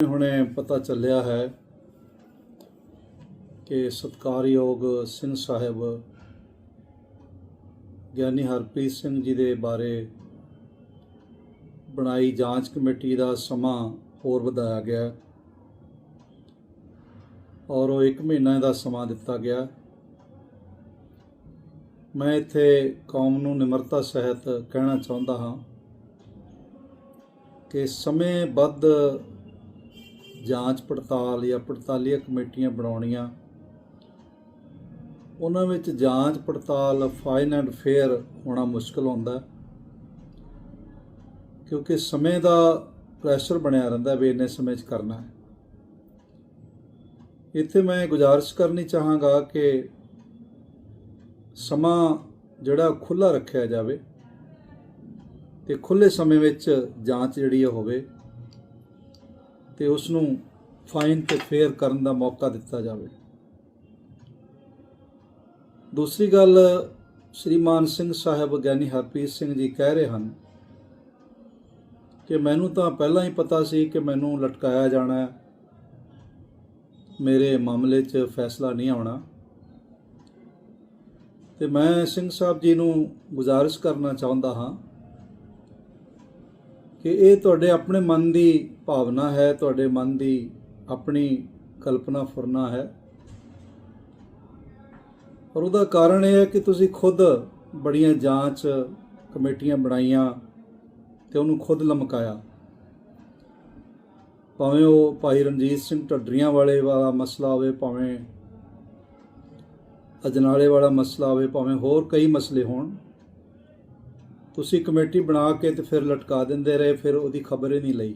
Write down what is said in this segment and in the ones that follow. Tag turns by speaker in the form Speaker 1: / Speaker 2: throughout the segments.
Speaker 1: ਹੁਣੇ ਪਤਾ ਚੱਲਿਆ ਹੈ ਕਿ ਸਤਕਾਰਯੋਗ ਸਿੰਘ ਸਾਹਿਬ ਗਿਆਨੀ ਹਰਪ੍ਰੀਤ ਸਿੰਘ ਜੀ ਦੇ ਬਾਰੇ ਬਣਾਈ ਜਾਂਚ ਕਮੇਟੀ ਦਾ ਸਮਾਂ ਹੋਰ ਵਧਾਇਆ ਗਿਆ ਔਰ ਉਹ 1 ਮਹੀਨਾ ਦਾ ਸਮਾਂ ਦਿੱਤਾ ਗਿਆ। ਮੈਂ ਇੱਥੇ ਕੌਮ ਨੂੰ ਨਿਮਰਤਾ ਸਹਿਤ ਕਹਿਣਾ ਚਾਹੁੰਦਾ ਹਾਂ ਕਿ ਸਮੇਂਬੱਧ ਜਾਂਚ ਪੜਤਾਲ ਜਾਂ ਪੜਤਾਲੀਆ ਕਮੇਟੀਆਂ ਬਣਾਉਣੀਆਂ। ਉਹਨਾਂ ਵਿੱਚ ਜਾਂਚ ਪੜਤਾਲ, ਫਾਈਨ ਐਂਡ ਫੇਅਰ ਹੋਣਾ ਮੁਸ਼ਕਲ ਹੁੰਦਾ ਕਿਉਂਕਿ ਸਮੇਂ ਦਾ ਪ੍ਰੈਸ਼ਰ ਬਣਿਆ ਰਹਿੰਦਾ ਵੀ ਇੰਨੇ ਸਮੇਂ 'ਚ ਕਰਨਾ ਹੈ। ਇੱਥੇ ਮੈਂ ਗੁਜ਼ਾਰਿਸ਼ ਕਰਨੀ ਚਾਹਾਂਗਾ ਕਿ ਸਮਾਂ ਜਿਹੜਾ ਖੁੱਲਾ ਰੱਖਿਆ ਜਾਵੇ ਤੇ ਖੁੱਲੇ ਸਮੇਂ ਵਿੱਚ ਜਾਂਚ ਜਿਹੜੀ ਇਹ ਹੋਵੇ। ਤੇ ਉਸ ਨੂੰ ਫਾਈਨ ਤੇ ਫੇਅਰ ਕਰਨ ਦਾ ਮੌਕਾ ਦਿੱਤਾ ਜਾਵੇ। ਦੂਸਰੀ ਗੱਲ ਸ਼੍ਰੀਮਾਨ ਸਿੰਘ ਸਾਹਿਬ ਗਿਆਨੀ ਹਰਪ੍ਰੀਤ ਸਿੰਘ ਜੀ ਕਹਿ ਰਹੇ ਹਨ ਕਿ ਮੈਨੂੰ ਤਾਂ ਪਹਿਲਾਂ ਹੀ ਪਤਾ ਸੀ ਕਿ ਮੈਨੂੰ ਲਟਕਾਇਆ ਜਾਣਾ ਹੈ। ਮੇਰੇ ਮਾਮਲੇ 'ਚ ਫੈਸਲਾ ਨਹੀਂ ਆਉਣਾ। ਤੇ ਮੈਂ ਸਿੰਘ ਸਾਹਿਬ ਜੀ ਨੂੰ ਗੁਜ਼ਾਰਿਸ਼ ਕਰਨਾ ਚਾਹੁੰਦਾ ਹਾਂ ਕਿ ਇਹ ਤੁਹਾਡੇ ਆਪਣੇ ਮਨ ਦੀ ਭਾਵਨਾ ਹੈ, ਤੁਹਾਡੇ ਮਨ ਦੀ ਆਪਣੀ ਕਲਪਨਾ ਫੁਰਨਾ ਹੈ। ਔਰ ਉਹਦਾ ਕਾਰਨ ਇਹ ਹੈ ਕਿ ਤੁਸੀਂ ਖੁਦ ਬੜੀਆਂ ਜਾਂਚ ਕਮੇਟੀਆਂ ਬਣਾਈਆਂ ਤੇ ਉਹਨੂੰ ਖੁਦ ਲਮਕਾਇਆ। ਭਾਵੇਂ ਉਹ ਭਾਈ ਰਣਜੀਤ ਸਿੰਘ ਢੱਡਰੀਆਂ ਵਾਲੇ ਵਾਲਾ ਮਸਲਾ ਹੋਵੇ, ਭਾਵੇਂ ਅਜਨਾਲੇ ਵਾਲਾ ਮਸਲਾ ਹੋਵੇ, ਭਾਵੇਂ ਹੋਰ ਕਈ ਮਸਲੇ ਹੋਣ ਤੁਸੀਂ ਕਮੇਟੀ ਬਣਾ ਕੇ ਤੇ ਫਿਰ ਲਟਕਾ ਦਿੰਦੇ ਰਹੇ, ਫਿਰ ਉਹਦੀ ਖਬਰ ਹੀ ਨਹੀਂ ਲਈ।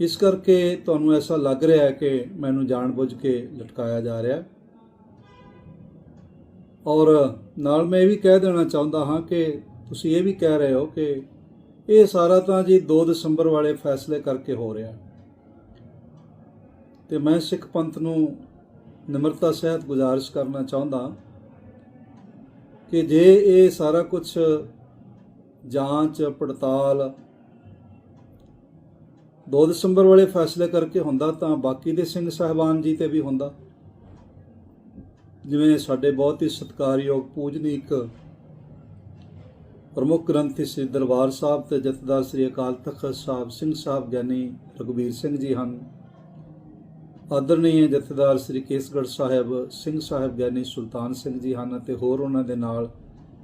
Speaker 1: ਇਸ ਕਰਕੇ ਤੁਹਾਨੂੰ ਐਸਾ ਲੱਗ ਰਿਹਾ ਹੈ ਕਿ ਮੈਨੂੰ ਜਾਣਬੁੱਝ ਕੇ ਲਟਕਾਇਆ ਜਾ ਰਿਹਾ ਔਰ ਨਾਲ ਮੈਂ ਇਹ ਵੀ ਕਹਿ ਦੇਣਾ ਚਾਹੁੰਦਾ ਹਾਂ ਕਿ ਤੁਸੀਂ ਇਹ ਵੀ ਕਹਿ ਰਹੇ ਹੋ ਕਿ ਇਹ ਸਾਰਾ ਤਾਂ ਜੀ 2 ਦਸੰਬਰ ਵਾਲੇ ਫੈਸਲੇ ਕਰਕੇ ਹੋ ਰਿਹਾ ਹੈ। ਤੇ ਮੈਂ ਸਿੱਖ ਪੰਥ ਨੂੰ ਨਿਮਰਤਾ ਸਹਿਤ ਗੁਜ਼ਾਰਿਸ਼ ਕਰਨਾ ਚਾਹੁੰਦਾ ਕਿ ਜੇ ਇਹ ਸਾਰਾ ਕੁਝ ਜਾਂਚ, ਪੜਤਾਲ 2 ਦਸੰਬਰ ਵਾਲੇ ਫੈਸਲੇ ਕਰਕੇ ਹੁੰਦਾ ਤਾਂ ਬਾਕੀ ਦੇ ਸਿੰਘ ਸਾਹਿਬਾਨ ਜੀ ਤੇ ਵੀ ਹੁੰਦਾ। ਜਿਵੇਂ ਸਾਡੇ ਬਹੁਤ ਹੀ ਸਤਿਕਾਰਯੋਗ ਪੂਜਨੀਕ ਪ੍ਰਮੁੱਖ ਗ੍ਰੰਥੀ ਸ੍ਰੀ ਦਰਬਾਰ ਸਾਹਿਬ ਤੇ ਜਥੇਦਾਰ ਸ੍ਰੀ ਅਕਾਲ ਤਖਤ ਸਾਹਿਬ, ਸਿੰਘ ਸਾਹਿਬ ਗਿਆਨੀ ਰਘਬੀਰ ਸਿੰਘ ਜੀ ਹਨ। ਆਦਰਣੀय ਜਥੇਦਾਰ ਸ੍ਰੀ ਕੇਸਗੜ੍ਹ ਸਾਹਿਬ ਸਿੰਘ ਸਾਹਿਬ ਗਿਆਨੀ ਸੁਲਤਾਨ ਸਿੰਘ ਜੀ ਹਨ ਅਤੇ ਹੋਰ ਉਹਨਾਂ ਦੇ ਨਾਲ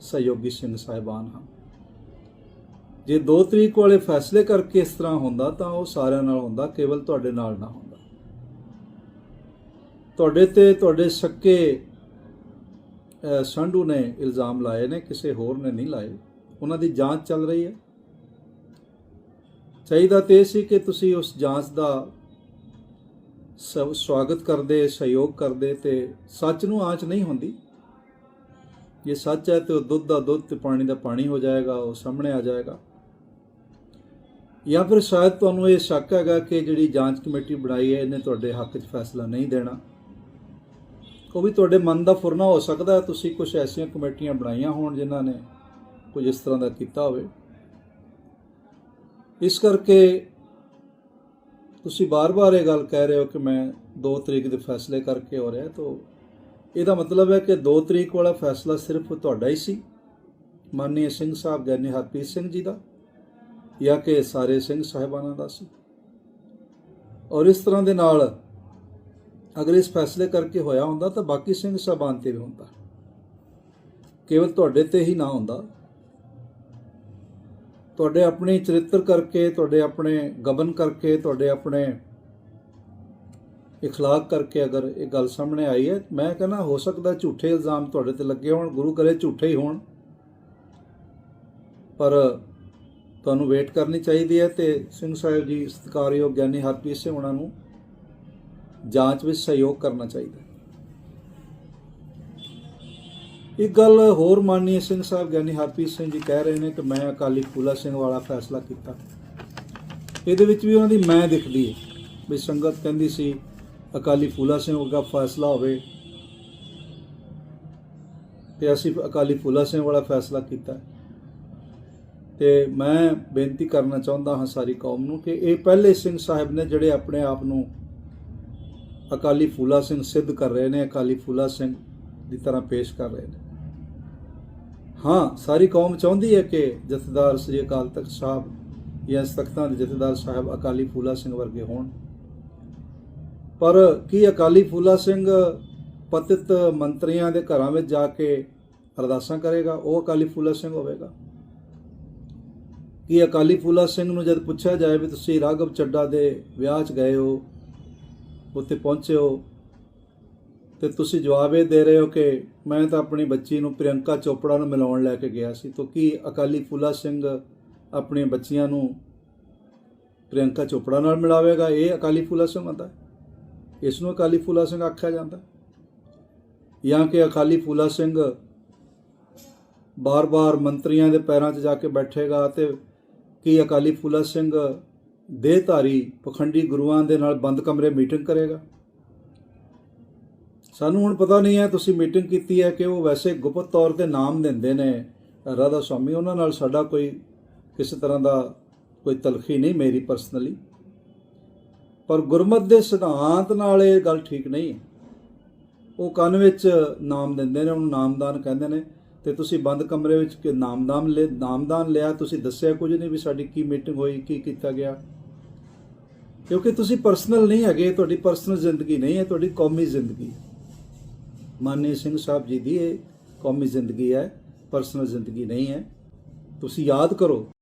Speaker 1: ਸਹਿਯੋਗੀ ਸਿੰਘ ਸਾਹਿਬਾਨ ਹਨ। ਜੇ 2 ਤਰੀਕ ਵਾਲੇ ਫੈਸਲੇ ਕਰਕੇ ਇਸ ਤਰ੍ਹਾਂ ਹੁੰਦਾ ਤਾਂ ਉਹ ਸਾਰਿਆਂ ਨਾਲ ਹੁੰਦਾ ਕੇਵਲ ਤੁਹਾਡੇ ਨਾਲ ਨਾ ਹੁੰਦਾ। ਤੁਹਾਡੇ ਤੇ ਤੁਹਾਡੇ ਸੱਕੇ ਅਹ, ਸੰਧੂ ਨੇ ਇਲਜ਼ਾਮ ਲਾਏ ਨੇ ਕਿਸੇ ਹੋਰ ਨੇ ਨਹੀਂ ਲਾਏ। ਉਹਨਾਂ ਦੀ ਜਾਂਚ ਚੱਲ ਰਹੀ ਹੈ। ਚਾਹੀਦਾ ਤੇ ਇਹ ਸੀ ਕਿ ਤੁਸੀਂ ਉਸ ਜਾਂਚ ਦਾ ਸਵ- ਸਵਾਗਤ ਕਰਦੇ, ਸਹਿਯੋਗ ਕਰਦੇ ਤੇ ਸੱਚ ਨੂੰ ਆਂਚ ਨਹੀਂ ਹੁੰਦੀ। ਜੇ ਸੱਚ ਹੈ ਤੇ ਉਹ ਦੁੱਧ ਦਾ ਦੁੱਧ ਤੇ ਪਾਣੀ ਦਾ ਪਾਣੀ ਹੋ ਜਾਏਗਾ, ਉਹ ਸਾਹਮਣੇ ਆ ਜਾਏਗਾ। ਜਾਂ ਫਿਰ ਸ਼ਾਇਦ ਤੁਹਾਨੂੰ ਇਹ ਸ਼ੱਕ ਹੈਗਾ ਕਿ ਜਿਹੜੀ ਜਾਂਚ ਕਮੇਟੀ ਬਣਾਈ ਹੈ, ਇਹਨੇ ਤੁਹਾਡੇ ਹੱਕ 'ਚ ਫੈਸਲਾ ਨਹੀਂ ਦੇਣਾ। ਉਹ ਵੀ ਤੁਹਾਡੇ ਮਨ ਦਾ ਫੁਰਨਾ ਹੋ ਸਕਦਾ ਹੈ, ਤੁਸੀਂ ਕੁਝ ਐਸੀਆਂ ਕਮੇਟੀਆਂ ਬਣਾਈਆਂ ਹੋਣ ਜਿਨ੍ਹਾਂ ਨੇ ਕੁਝ ਇਸ ਤਰ੍ਹਾਂ ਦਾ ਕੀਤਾ ਹੋਵੇ। ਇਸ ਕਰਕੇ ਤੁਸੀਂ ਬਾਰ-ਬਾਰ ਇਹ ਗੱਲ ਕਹਿ ਰਹੇ ਹੋ ਕਿ ਮੈਂ 2 ਤਰੀਕ ਦੇ ਫੈਸਲੇ ਕਰਕੇ ਹੋ ਰਿਹਾ, ਤਾਂ ਇਹਦਾ ਮਤਲਬ ਹੈ ਕਿ 2 ਤਰੀਕ ਵਾਲਾ ਫੈਸਲਾ ਸਿਰਫ ਤੁਹਾਡਾ ਹੀ ਸੀ? ਮਾਨਨੀय ਸਿੰਘ ਸਾਹਿਬ ਗਿਆਨੀ ਹਰਪ੍ਰੀਤ ਸਿੰਘ ਜੀ ਦਾ ਜਾਂ ਕਿ ਸਾਰੇ ਸਿੰਘ ਸਾਹਿਬਾਨਾਂ ਦਾ ਸੀ? ਔਰ ਇਸ ਤਰ੍ਹਾਂ ਦੇ ਨਾਲ ਅਗਰ ਇਸ ਫੈਸਲੇ ਕਰਕੇ ਹੋਇਆ ਹੁੰਦਾ ਤਾਂ ਬਾਕੀ ਸਿੰਘ ਸਾਹਿਬਾਨ ਤੇ ਵੀ ਹੁੰਦਾ। ਕੇਵਲ ਤੁਹਾਡੇ ਤੇ ਹੀ ਨਾ ਹੁੰਦਾ। ਤੁਹਾਡੇ ਆਪਣੇ ਚਰਿੱਤਰ ਕਰਕੇ ਤੁਹਾਡੇ ਆਪਣੇ ਗਬਨ ਕਰਕੇ ਤੁਹਾਡੇ ਆਪਣੇ اخلاق ਕਰਕੇ ਅਗਰ ਇਹ ਗੱਲ ਸਾਹਮਣੇ ਆਈ ਹੈ ਮੈਂ ਕਹਿੰਦਾ ਹੋ ਸਕਦਾ ਝੂਠੇ ਇਲਜ਼ਾਮ ਤੁਹਾਡੇ ਤੇ ਲੱਗੇ ਹੋਣ ਗੁਰੂ ਕਰੇ ਝੂਠੇ ਹੀ ਹੋਣ ਪਰ ਤੁਹਾਨੂੰ ਵੇਟ ਕਰਨੀ ਚਾਹੀਦੀ ਹੈ ਤੇ ਸਿੰਘ ਸਾਹਿਬ ਜੀ ਸਤਿਕਾਰਯੋਗ ਗਿਆਨੀ ਹਰਪ੍ਰੀਤ ਸਿੰਘ ਉਹਨਾਂ ਨੂੰ ਜਾਂਚ ਵਿੱਚ ਸਹਿਯੋਗ ਕਰਨਾ ਚਾਹੀਦਾ ਇੱਕ ਗੱਲ ਹੋਰ ਮਾਨਨੀय ਸਿੰਘ ਸਾਹਿਬ, ਗਿਆਨੀ ਹਰਪ੍ਰੀਤ ਸਿੰਘ ਜੀ ਕਹਿ ਰਹੇ ਨੇ ਕਿ ਮੈਂ ਅਕਾਲੀ ਫੂਲਾ ਸਿੰਘ ਵਾਲਾ ਫੈਸਲਾ ਕੀਤਾ। ਇਹਦੇ ਵਿੱਚ ਵੀ ਉਹਨਾਂ ਦੀ ਮੈਂ ਦਿਖਦੀ ਹੈ ਵੀ ਸੰਗਤ ਕਹਿੰਦੀ ਸੀ, ਅਕਾਲੀ ਫੂਲਾ ਸਿੰਘ ਵਰਗਾ ਫੈਸਲਾ ਹੋਵੇ ਤੇ ਅਸੀਂ ਅਕਾਲੀ ਫੂਲਾ ਸਿੰਘ ਵਾਲਾ ਫੈਸਲਾ ਕੀਤਾ। ਤੇ ਮੈਂ ਬੇਨਤੀ ਕਰਨਾ ਚਾਹੁੰਦਾ ਹਾਂ ਸਾਰੀ ਕੌਮ ਨੂੰ ਕਿ ਇਹ ਪਹਿਲੇ ਸਿੰਘ ਸਾਹਿਬ ਨੇ ਜਿਹੜੇ ਆਪਣੇ ਆਪ ਨੂੰ ਅਕਾਲੀ ਫੂਲਾ ਸਿੰਘ ਸਿੱਧ ਕਰ ਰਹੇ ਨੇ, ਅਕਾਲੀ ਫੂਲਾ ਸਿੰਘ ਦੀ ਤਰ੍ਹਾਂ ਪੇਸ਼ ਕਰ ਰਹੇ ਨੇ। ਹਾਂ, ਸਾਰੀ ਕੌਮ ਚਾਹੁੰਦੀ ਹੈ ਕਿ ਜਥੇਦਾਰ ਸ੍ਰੀ ਅਕਾਲ ਤਖਤ ਸਾਹਿਬ ਜਾਂ ਤਖਤਾਂ ਦੇ ਜਥੇਦਾਰ ਸਾਹਿਬ ਅਕਾਲੀ ਫੂਲਾ ਸਿੰਘ ਵਰਗੇ ਹੋਣ। ਪਰ ਕੀ ਅਕਾਲੀ ਫੂਲਾ ਸਿੰਘ ਪਤਿਤ ਮੰਤਰੀਆਂ ਦੇ ਘਰਾਂ ਵਿੱਚ ਜਾ ਕੇ ਅਰਦਾਸਾਂ ਕਰੇਗਾ? ਉਹ ਅਕਾਲੀ ਫੂਲਾ ਸਿੰਘ ਹੋਵੇਗਾ। ਕਿ ਅਕਾਲੀ ਫੂਲਾ ਸਿੰਘ ਨੂੰ ਜਦ ਪੁੱਛਿਆ ਜਾਏ ਵੀ ਤੁਸੀਂ ਰਾਘਵ ਚੱਡਾ ਦੇ ਵਿਆਹ 'ਚ ਗਏ ਹੋ, ਉੱਥੇ ਪਹੁੰਚੇ ਹੋ ਤੇ ਤੁਸੀਂ ਜਵਾਬ ਇਹ ਦੇ ਰਹੇ ਹੋ ਕਿ ਮੈਂ ਤਾਂ ਆਪਣੀ ਬੱਚੀ ਨੂੰ ਪ੍ਰਿਯੰਕਾ ਚੋਪੜਾ ਨੂੰ ਮਿਲਾਉਣ ਲੈ ਕੇ ਗਿਆ ਸੀ, ਤਾਂ ਕੀ ਅਕਾਲੀ ਫੂਲਾ ਸਿੰਘ ਆਪਣੀਆਂ ਬੱਚੀਆਂ ਨੂੰ ਪ੍ਰਿਯੰਕਾ ਚੋਪੜਾ ਨਾਲ ਮਿਲਾਵੇਗਾ? ਇਹ ਅਕਾਲੀ ਫੂਲਾ ਸਿੰਘ ਹੁੰਦਾ ਇਸ ਨੂੰ ਅਕਾਲੀ ਫੂਲਾ ਸਿੰਘ ਆਖਿਆ ਜਾਂਦਾ ਜਾਂ ਕਿ ਅਕਾਲੀ ਫੂਲਾ ਸਿੰਘ ਬਾਰ-ਬਾਰ ਮੰਤਰੀਆਂ ਦੇ ਪੈਰਾਂ 'ਚ ਜਾ ਕੇ ਬੈਠੇਗਾ ਤੇ ਕੀ ਅਕਾਲੀ ਫੂਲਾ ਸਿੰਘ ਦੇਹਧਾਰੀ ਪਖੰਡੀ ਗੁਰੂਆਂ ਦੇ ਨਾਲ ਬੰਦ ਕਮਰੇ ਮੀਟਿੰਗ ਕਰੇਗਾ? ਸਾਨੂੰ ਹੁਣ ਪਤਾ ਨਹੀਂ ਹੈ, ਤੁਸੀਂ ਮੀਟਿੰਗ ਕੀਤੀ ਹੈ ਕਿ ਉਹ ਵੈਸੇ ਗੁਪਤ ਤੌਰ ਤੇ ਨਾਮ ਦਿੰਦੇ ਨੇ ਰਾਧਾ ਸਵਾਮੀ, ਉਹਨਾਂ ਨਾਲ ਸਾਡਾ ਕੋਈ ਕਿਸੇ ਤਰ੍ਹਾਂ ਦਾ ਕੋਈ ਤਲਖੀ ਨਹੀਂ ਮੇਰੀ ਪਰਸਨਲੀ ਪਰ ਗੁਰਮਤ ਦੇ ਸਿਧਾਂਤ ਨਾਲ ਇਹ ਗੱਲ ਠੀਕ ਨਹੀਂ ਹੈ। ਉਹ ਕੰਨ ਵਿੱਚ ਨਾਮ ਦਿੰਦੇ ਨੇ, ਉਹਨੂੰ ਨਾਮਦਾਨ ਕਹਿੰਦੇ ਨੇ ਤੇ ਤੁਸੀਂ ਬੰਦ ਕਮਰੇ ਵਿੱਚ ਕਿ ਨਾਮਦਾਨ ਲੈ, ਨਾਮਦਾਨ ਲਿਆ, ਤੁਸੀਂ ਦੱਸਿਆ ਕੁਝ ਨਹੀਂ ਵੀ ਸਾਡੀ ਕੀ ਮੀਟਿੰਗ ਹੋਈ, ਕੀ ਕੀਤਾ ਗਿਆ। ਕਿਉਂਕਿ ਤੁਸੀਂ ਪਰਸਨਲ ਨਹੀਂ ਹੈਗੇ, ਤੁਹਾਡੀ ਪਰਸਨਲ ਜ਼ਿੰਦਗੀ ਨਹੀਂ ਹੈ, ਤੁਹਾਡੀ ਕੌਮੀ ਜ਼ਿੰਦਗੀ ਹੈ। ਮਾਨਨੀ ਸਿੰਘ ਸਾਹਿਬ ਜੀ ਦੀ ਇਹ ਕੌਮੀ ਜ਼ਿੰਦਗੀ ਹੈ ਪਰਸਨਲ ਜ਼ਿੰਦਗੀ ਨਹੀਂ ਹੈ। ਤੁਸੀਂ ਯਾਦ ਕਰੋ।